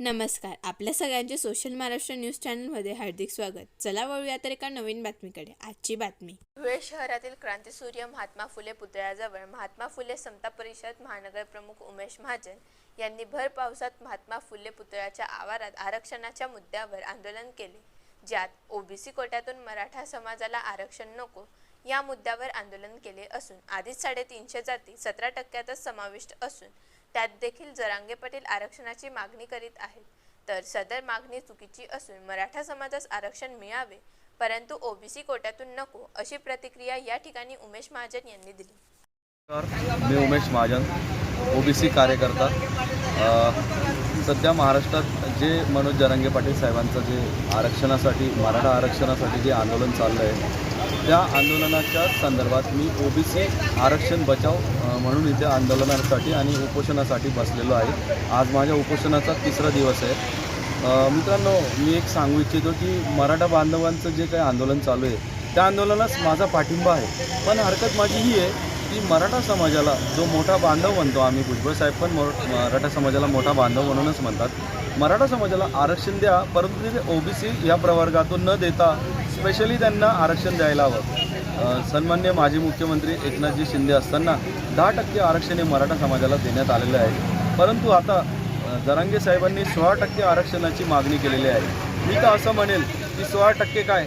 नमस्कार. आपल्या सगळ्यांचे सोशल महाराष्ट्र न्यूज चॅनलमध्ये हार्दिक स्वागत. चला वळूया तर एका नवीन बातमीकडे. आजची बातमी. धुळे शहरातील क्रांतीसूर्य महात्मा फुले पुतळ्याजवळ महात्मा फुले समता परिषद महानगर प्रमुख उमेश महाजन यांनी भर पावसात महात्मा फुले पुतळ्याच्या आवारात आरक्षणाच्या मुद्द्यावर आंदोलन केले. ज्यात ओबीसी कोट्यातून मराठा समाजाला आरक्षण नको या मुद्द्यावर आंदोलन केले असून आधीच साडेतीनशे जाती सतरा टक्क्यातच समाविष्ट असून त्यात देखील जरांगे पाटील आरक्षणाची मागणी करीत आहेत. तर सदर मागणी चुकीची असून मराठा समाजास आरक्षण मिळावे परंतु ओबीसी कोट्यातून नको अशी प्रतिक्रिया या ठिकाणी उमेश महाजन यांनी दिली. मी उमेश महाजन ओबीसी कार्यकर्ता. सध्या महाराष्ट्रात जे मनोज जरांगे पाटील साहेबांचं जे आरक्षणासाठी मराठा आरक्षणासाठी जे आंदोलन चाललं आहे त्या आंदोलनाच्या संदर्भात मी ओबीसी आरक्षण बचाव म्हणून इथे आंदोलनासाठी आणि उपोषणासाठी बसलेलो आहे. आज माझ्या उपोषणाचा तिसरा दिवस आहे. मित्रांनो मी एक सांगू इच्छितो की मराठा बांधवांचं जे काही आंदोलन चालू आहे त्या आंदोलनास माझा पाठिंबा आहे. पण हरकत माझी ही आहे की मराठा समाजाला जो मोठा बांधव म्हणतो आम्ही भुजबळ साहेब पण मराठा समाजाला मोठा बांधव म्हणूनच म्हणतात. मराठा समाजाला आरक्षण द्या परंतु तिथे ओबीसी या प्रवर्गातून न देता स्पेशली त्यांना आरक्षण द्यायला हवं. सन्मान्य माजी मुख्यमंत्री एकनाथजी शिंदे असताना दहा टक्के आरक्षण हे मराठा समाजाला देण्यात आलेलं आहे. परंतु आता जरांगे साहेबांनी सोळा टक्के आरक्षणाची मागणी केलेली आहे. मी तर असं म्हणेल की सोळा टक्के काय?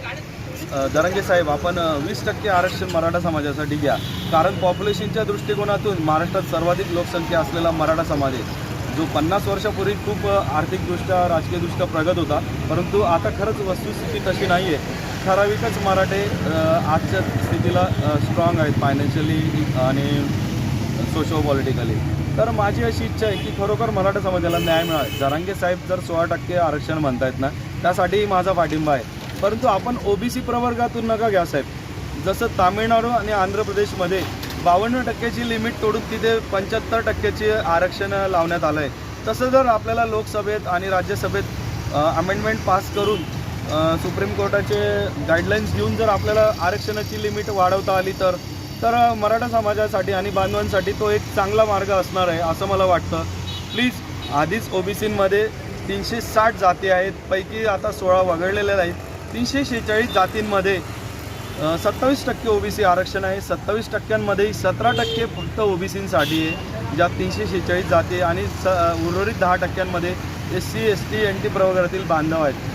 अ, दरंगे साहेब आपण वीस टक्के आरक्षण मराठा समाजासाठी घ्या. कारण पॉप्युलेशनच्या दृष्टिकोनातून महाराष्ट्रात सर्वाधिक लोकसंख्या असलेला मराठा समाज आहे. जो पन्नास वर्षापूर्वी खूप आर्थिकदृष्ट्या राजकीयदृष्ट्या प्रगत होता. परंतु आता खरंच वस्तुस्थिती तशी नाही आहे ठराविकच मराठे आजच्या स्थितीला स्ट्रॉंग आहेत फायनान्शियली आणि सोशो पॉलिटिकली तर माझी अशी इच्छा आहे की खरोखर मराठा समाजाला न्याय मिळावा. जरांगे साहेब जर सोळा टक्के आरक्षण म्हणतायत ना त्यासाठीही माझा पाठिंबा आहे. परंतु आपण ओबीसी प्रवर्गातून नका घ्या साहेब. जसं तामिळनाडू आणि आंध्र प्रदेशमध्ये बावन्न टक्क्याची लिमिट तोडून तिथे पंच्याहत्तर टक्क्याची आरक्षण लावण्यात आलं आहे तसं जर आपल्याला लोकसभेत आणि राज्यसभेत अमेंडमेंट पास करून सुप्रीम कोर्टाचे गाईडलाईन्स घेऊन जर आपल्याला आरक्षणाची लिमिट वाढवता आली तर तर मराठा समाजासाठी आणि बांधवांसाठी तो एक चांगला मार्ग असणार आहे असं मला वाटतं. प्लीज आधीच ओबीसीमध्ये तीनशे साठ जाती आहेत पैकी आता सोळा वगळलेल्या आहेत तीनशे शेहेचाळीस जातींमध्ये सत्तावीस टक्के ओबीसी आरक्षण आहे सत्तावीस टक्क्यांमध्ये सतरा टक्के फक्त ओबीसींसाठी आहे ज्यात तीनशे शेहेचाळीस जाती आणि स उर्वरित दहा टक्क्यांमध्ये S C S T N T प्रवर्गातील बांधव आहेत.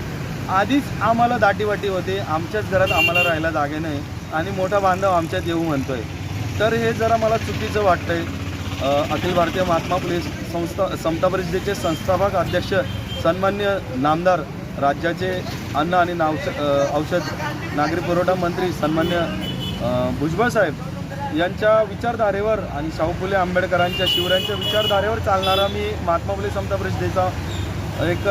आधीच आम्हाला दाटीवाटी होते. आमच्याच घरात आम्हाला राहायला जागे नाही. आणि मोठा बांधव आमच्यात येऊ म्हणतो आहे तर हे जरा मला चुकीचं वाटतं आहे अखिल भारतीय महात्मा फुले संस्था समता परिषदेचे संस्थापक अध्यक्ष सन्मान्य नामदार राज्याचे अन्न आणि नावश औषध नागरी पुरवठा मंत्री सन्मान्य भुजबळ साहेब यांच्या विचारधारेवर आणि शाहू फुले आंबेडकरांच्या शिवरायांच्या विचारधारेवर चालणारा मी महात्मा फुले समता परिषदेचा एक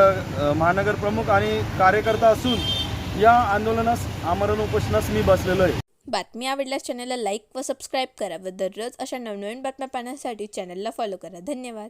महानगर प्रमुख आणि कार्यकर्ता असून या आंदोलनास आमरण उपोषणास मी बसलेलो आहे. बातमी आवडल्यास चॅनलला लाईक व सबस्क्राईब करा व दररोज अशा नवनवीन बातम्या पाहण्यासाठी चॅनलला फॉलो करा. धन्यवाद.